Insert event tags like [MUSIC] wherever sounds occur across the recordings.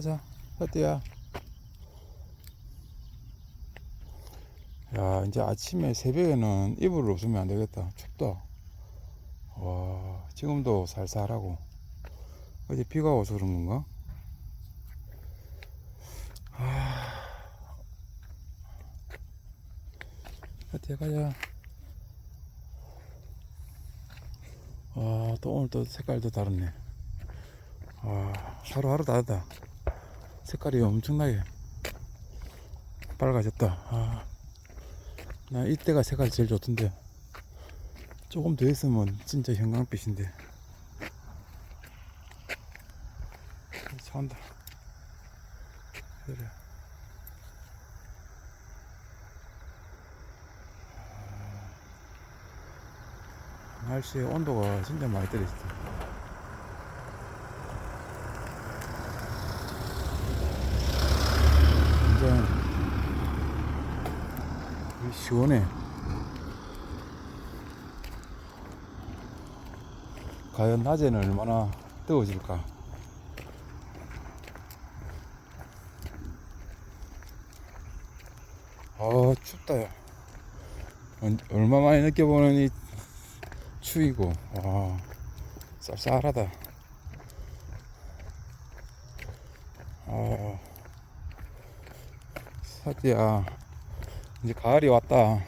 가자. 어때야 야 이제 아침에 새벽에는 이불을 없으면 안 되겠다. 춥다. 와 지금도 살살하고. 어제 비가 와서 그런 건가? 아 어때 가자. 아또 오늘 또 색깔도 다르네. 아 하루하루 다르다 색깔이 엄청나게 밝아졌다. 아, 나 이때가 색깔이 제일 좋던데. 조금 더 있으면 진짜 형광빛인데. 차 온다. 그래. 아, 날씨의 온도가 진짜 많이 떨어졌다 완전 시원해. 과연 낮에는 얼마나 뜨거워질까? 아 춥다 얼마 만에 느껴보는 이 추위고 와 쌀쌀하다. 아 사디야 이제 가을이 왔다.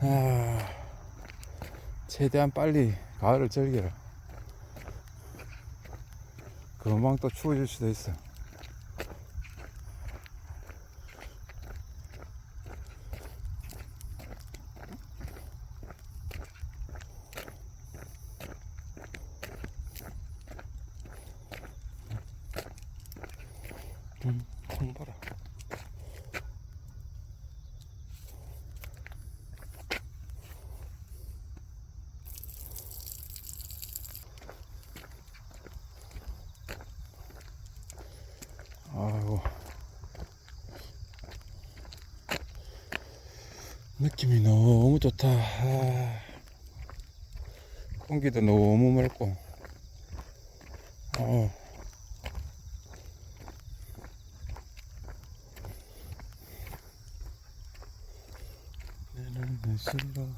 아, 최대한 빨리 가을을 즐겨라. 금방 또 추워질 수도 있어. 음, 콩 봐라 아이고 느낌이 너무 좋다. 아, 공기도 너무 맑고. 어. 내는 내 실로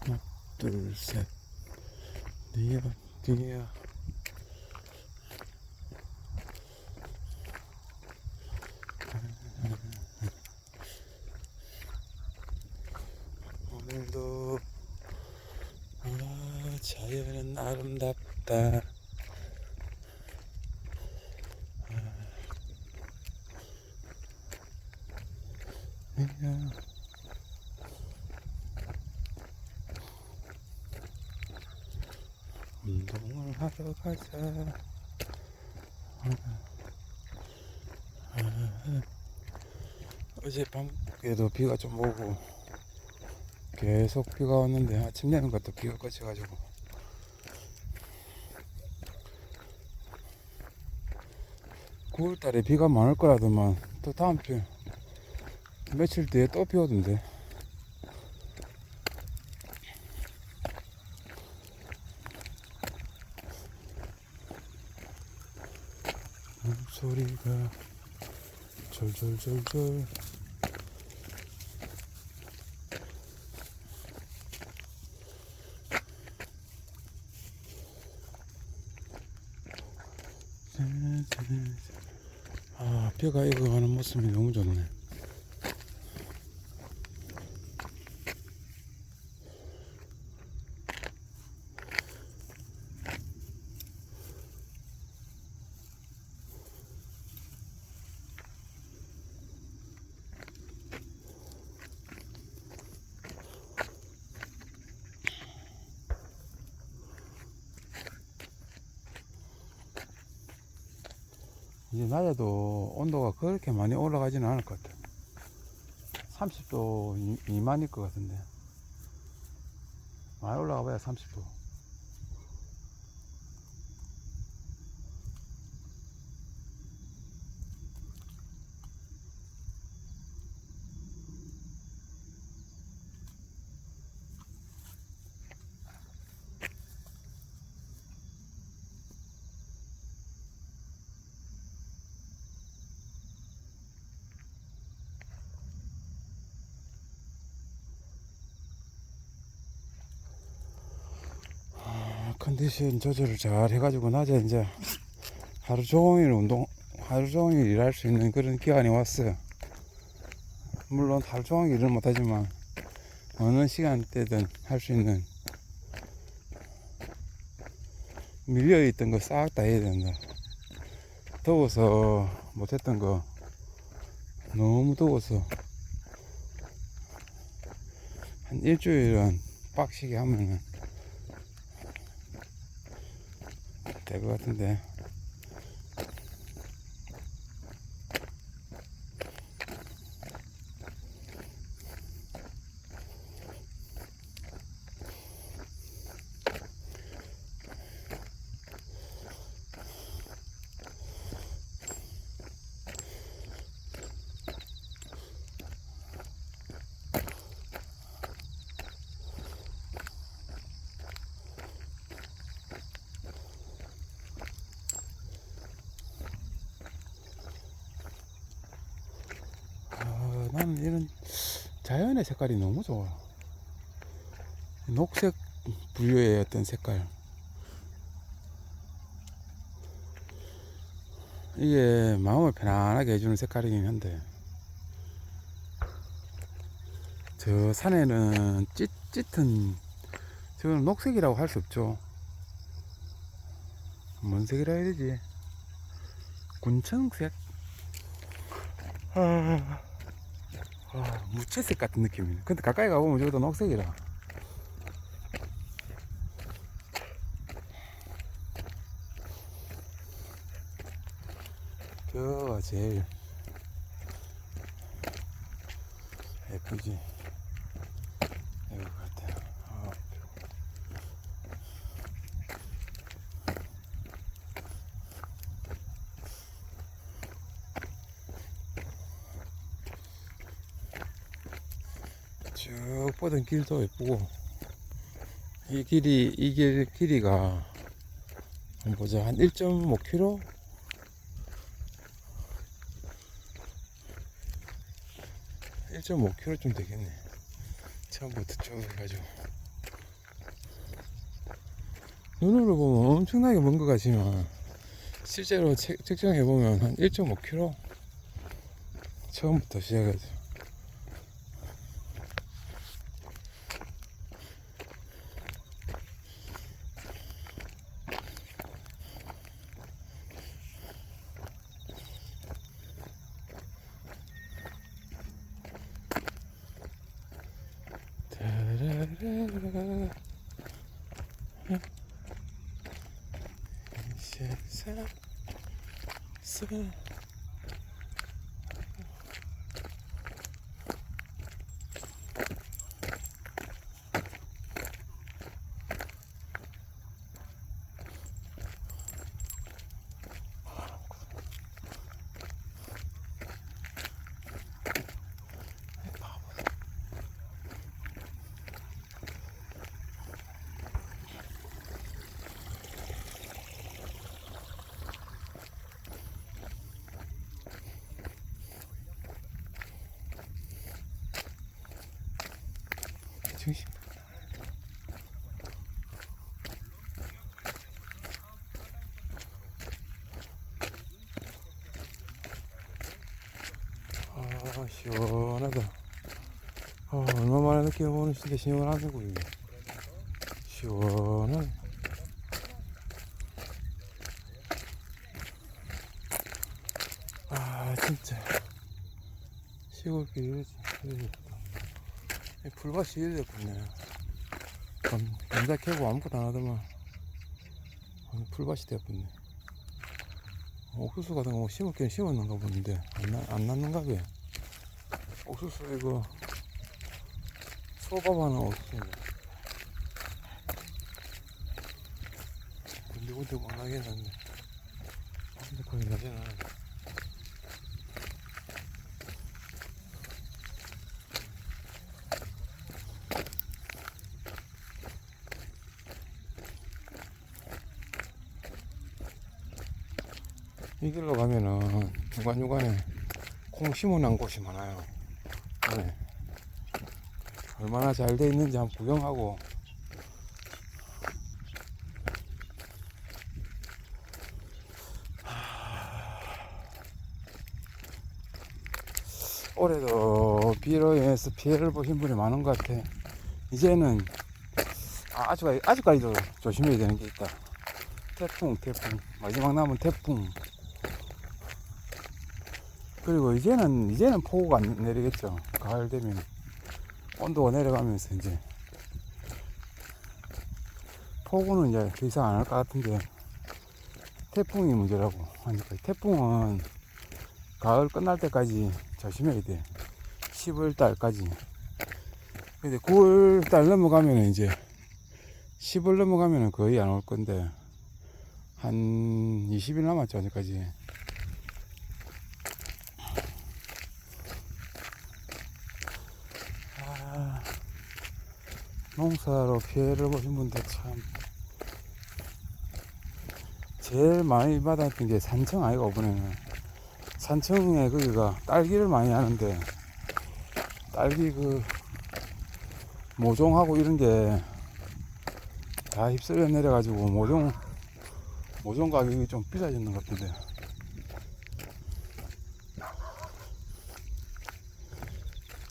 하나 둘셋. 니야 니야 오늘도 아, 자연은 아름답다. 아, 야. 운동을 하러 가자. 아, 어젯밤에도 비가 좀 오고 계속 비가 왔는데 아침 되는 것도 비가 그쳐가지고. 구월달에 비가 많을 거라더만. 또 다음 주 며칠 뒤에 또 비 오던데 소리가 졸졸졸졸 아, 뼈가 익어가는 모습이 너무 좋네. 이제 낮에도 온도가 그렇게 많이 올라가지는 않을 것 같아. 30도 이- 미만일 것 같은데. 많이 올라가 봐야 30도. 컨디션 조절을 잘 해가지고 낮에 이제 하루 종일 운동, 하루 종일 일할 수 있는 그런 기간이 왔어요. 물론 하루 종일 일을 못하지만 어느 시간대든 할 수 있는 밀려있던 거 싹 다 해야 된다. 더워서 못했던 거 너무 더워서 한 일주일은 빡시게 하면은 될것같 나는 이런 자연의 색깔이 너무 좋아. 녹색 부유의 어떤 색깔. 이게 마음을 편안하게 해주는 색깔이긴 한데, 저 산에는 짙, 짙은, 저건 녹색이라고 할 수 없죠. 뭔 색이라 해야 되지? 군청색? 아, 아, 무채색 같은 느낌이네. 근데 가까이 가보면 저것도 녹색이라. 저가 제일 예쁘지. 이거 같아요. 아, 쭉 뻗은 길도 예쁘고 이 길이 이 길 길이가 보자. 한 1.5km 1.5km쯤 되겠네. 처음부터 쭉 해가지고. 눈으로 보면 엄청나게 먼 것 같지만 실제로 책- 측정해 보면 한 1.5km 처음부터 시작해서 따라라라. 이 세상 속 중심 아 시원하다. 아 얼마만에 느껴보는 진짜 시원하다고 이게. 시원하네 아 진짜. 시골길 이러지 이러지 이 불밭이 이래 됐네 감, 감자 캐고 아무것도 안 하더만. 풀밭이 되었네 옥수수 같은 거 심을 게 심었는가 보는데 안, 나, 안 났는가 봐 옥수수 이거. 옥수수인데 근데 근데 워낙에 났네. 근데 거의 나진 않아 이 길로 가면은 중간중간에 콩 심어놓은 곳이 많아요. 얼마나 잘 돼 있는지 한번 구경하고 올해도 비로 인해서 피해를 보신 분이 많은 것 같아. 이제는 아직, 아직까지도 조심해야 되는 게 있다. 태풍, 태풍. 마지막 남은 태풍. 그리고 이제는, 이제는 폭우가 안 내리겠죠. 가을 되면. 온도가 내려가면서 이제. 폭우는 이제 더 이상 안 할 것 같은데. 태풍이 문제라고 하니까. 태풍은 가을 끝날 때까지 조심해야 돼. 10월 달까지. 근데 9월 달 넘어가면 이제 10월 넘어가면 거의 안 올 건데 한 20일 남았죠 아직까지 농사로 피해를 보신 분들 참 제일 많이 받았던 게 산청 아이가 이번에는 산청에 거기가 딸기를 많이 하는데 딸기 그 모종하고 이런 게 다 휩쓸려 내려가지고 모종 모종 가격이 좀 비싸졌는 것 같은데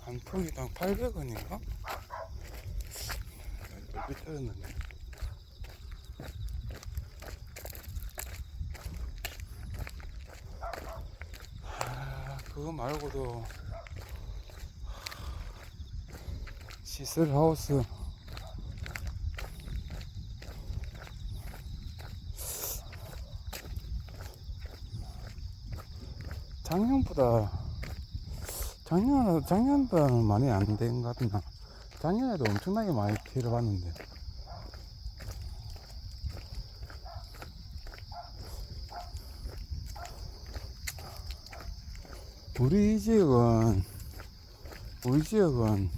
한 통이당 800원인가? 얼핏 떨어졌는데. 아, 그거 말고도 시슬 하우스. 작년보다 작년 작년보다는 많이 안 된 것 같나 작년에도 엄청나게 많이 피해를 봤는데. 우리 지역은 우리 지역은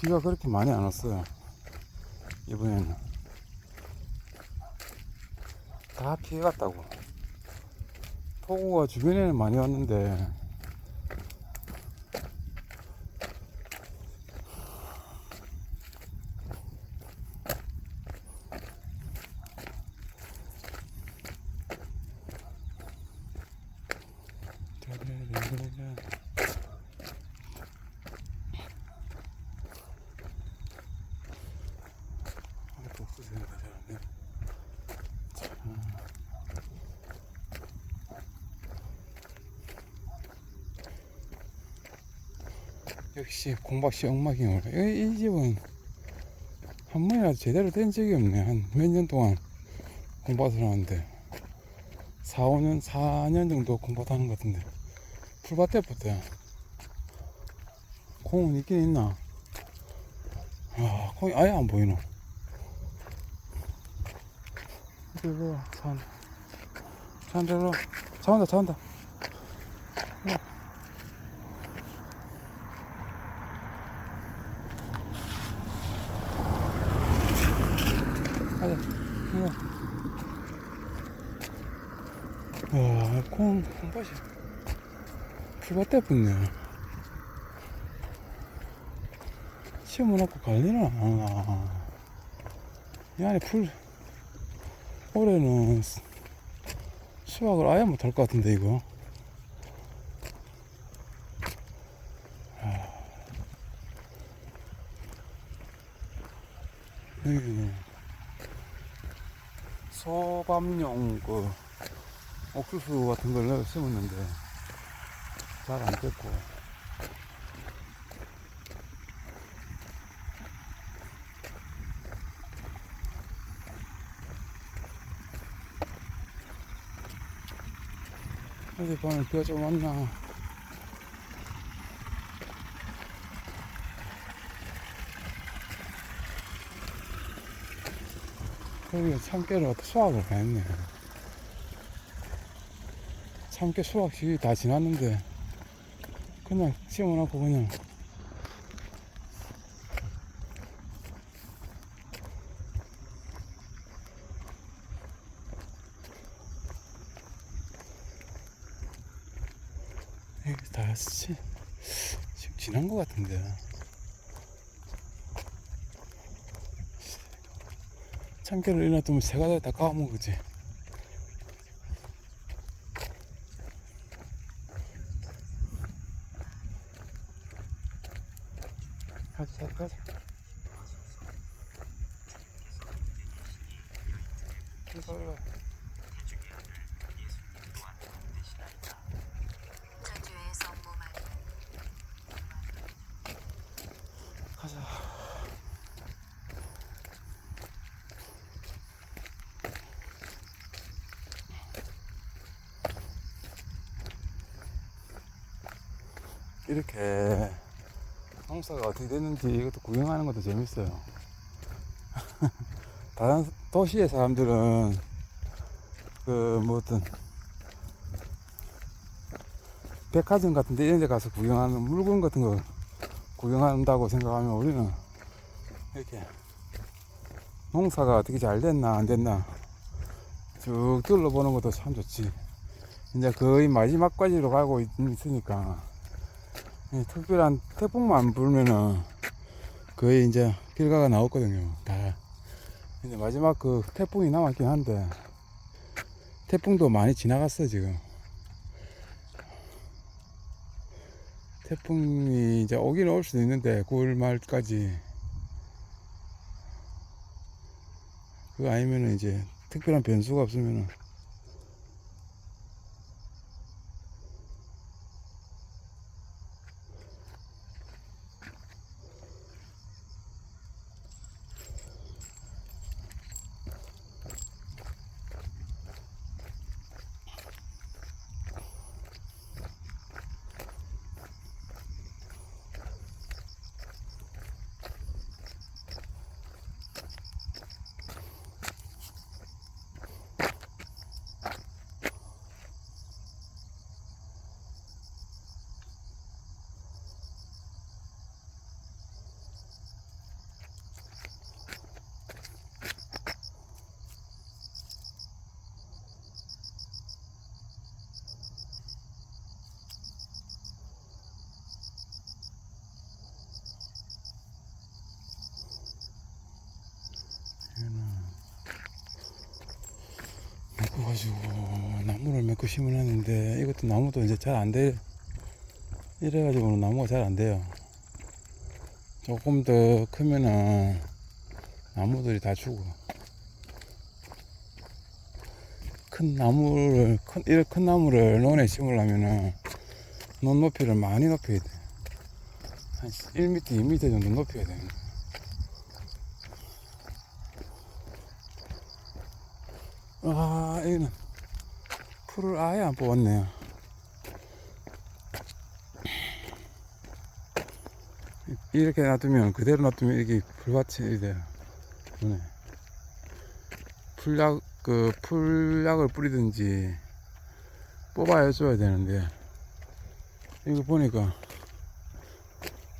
비가 그렇게 많이 안 왔어요 이번에는. 다 피해갔다고. 폭우가 주변에는 많이 왔는데 아, 독수리가 잘하네. 역시 공박시 엉망이요. 이, 이 집은 한 번이라도 제대로 된 적이 없네. 한 몇 년 동안 공부를 하는데 4, 5년, 4년 정도 공부를 하는 것 같은데 풀밭 때부터 콩은 있긴 있나? 아, 콩이 아예 안 보이노. 와. 차 온다, 차 온다. 가자. 이리 와. 와, 콩, 콩밭이. 풀밭 때 붙네. 심어놓고 관리를 안 하나. 이 안에 풀, 올해는 수- 수확을 아예 못할 것 같은데, 이거. 아. 여기, 소밤용 그 옥수수 같은 걸 넣어 심었는데 잘 안 됐고 어디 보면 비가 좀 왔나 여기 참깨를 수확을 다 했네. 참깨 수확 시기 다 지났는데, 그냥 심어놓고 그냥. 여기 다 시, 지금 지난 것 같은데. 참깨를 일어났더니 새가 다 까먹었지. 가자, 가자, 가자. 이거 저주에서 무마리 가자. 이렇게 농사가 어떻게 됐는지 이것도 구경하는 것도 재밌어요. [LAUGHS] 다른 도시의 사람들은 그 뭐 어떤 백화점 같은 데 이런 데 가서 구경하는 물건 같은 거 구경한다고 생각하면 우리는 이렇게 농사가 어떻게 잘 됐나 안 됐나 쭉 둘러보는 것도 참 좋지. 이제 거의 마지막까지로 가고 있- 있으니까 이 특별한 태풍만 불면은 거의 이제 결과가 나왔거든요. 다. 이제 마지막 그 태풍이 남았긴 한데 태풍도 많이 지나갔어 지금. 태풍이 이제 오긴 올 수도 있는데 9월 말까지 그거 아니면은 이제 특별한 변수가 없으면은 메꿔가지고 나무를 메꿔 심어놨는데 이것도 나무도 이제 잘 안 돼. 이래가지고는 나무가 잘 안 돼요. 조금 더 크면은 나무들이 다 죽어. 큰 나무를 큰 이렇게 큰 나무를 논에 심으려면은 논 높이를 많이 높여야 돼. 한 1m, 2m 정도 높여야 돼. 아, 여기는 풀을 아예 안 뽑았네요. 이렇게 놔두면 그대로 놔두면 이게 풀밭이 돼요. 눈에 풀약 그 풀약을 뿌리든지 뽑아야 줘야 되는데 이거 보니까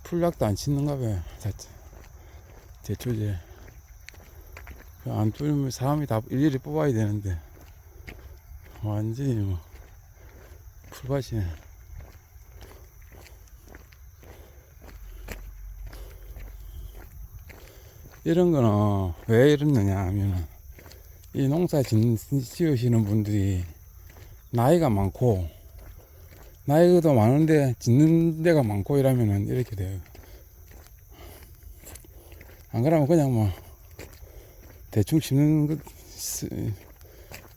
풀약도 안 짓는가 봐요. 자체 제초제 그안 뿌리면 사람이 다 일일이 뽑아야 되는데 완전히 뭐 풀밭이네. 이런 거는 왜 이러느냐 하면 이 농사 짓- 지으시는 분들이 나이가 많고 나이도 많은데 짓는 데가 많고 이러면은 이렇게 돼요. 안 그러면 그냥 뭐 대충 짓는 것 쓰-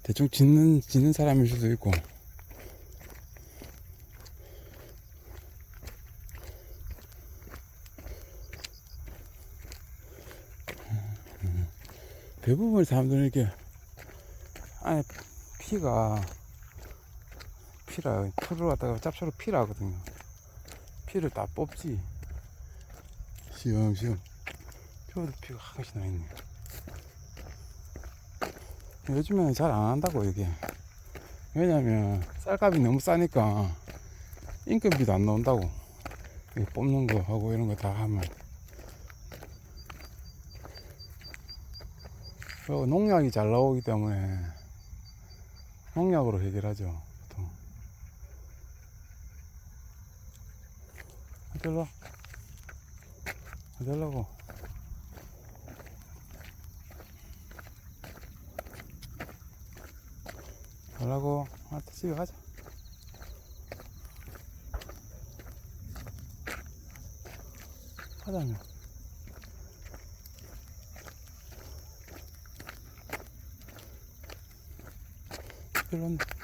대충 짓는 짓는 사람일 수도 있고. 대부분 사람들은 이렇게 안에 피가 피라 풀을 갖다가 짭조로 피라 하거든요. 피를 다 뽑지. 시험시험 피가 하나씩 나있네 요 즘에는 잘 안 한다고 이게. 왜냐면 쌀값이 너무 싸니까 인건비도 안 나온다고. 이 뽑는 거 하고 이런 거 다 하면. 그리고 농약이 잘 나오기 때문에 농약으로 해결하죠 보통. 어쩔라. 어쩔라고 잘하고 아, 또 집에 가자. 하자면 별로 없네